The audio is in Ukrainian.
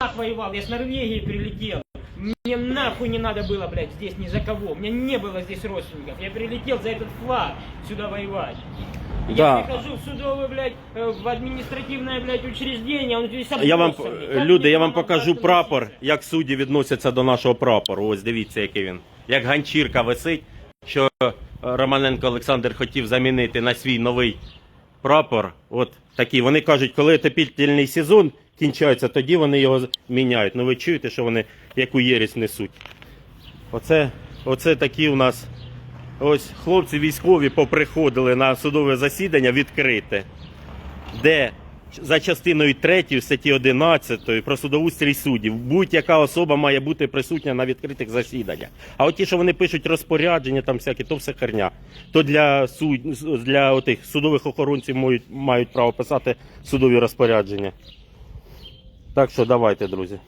флаг воевал, я с Норвегии прилетел. Мне нахуй не надо было, блядь, здесь ни за кого. У меня не было здесь родственников. Я прилетел за этот флаг сюда воевать. Я Да. прихожу в судовое, блядь, э, в административное, блядь, учреждение, он здесь Я вам обоссанный. Как люди, мне я вам надо покажу относиться? прапор, як судді відносяться до нашого прапору. Ось дивіться, який він. Як ганчірка висить, що е, Романенко Олександр хотів замінити на свій новий прапор. От такі. Вони кажуть, коли отопительний сезон кінчається, тоді вони його міняють. Ну ви чуєте, що вони яку єресь несуть. Оце, оце такі у нас. Ось хлопці військові поприходили на судове засідання відкрите, де за частиною 3 статті 11 про судоустрій суддів будь-яка особа має бути присутня на відкритих засіданнях. А от ті, що вони пишуть розпорядження, там всякі, то все херня. То для суд для отих судових охоронців мають, мають право писати судові розпорядження. Так що давайте, друзі.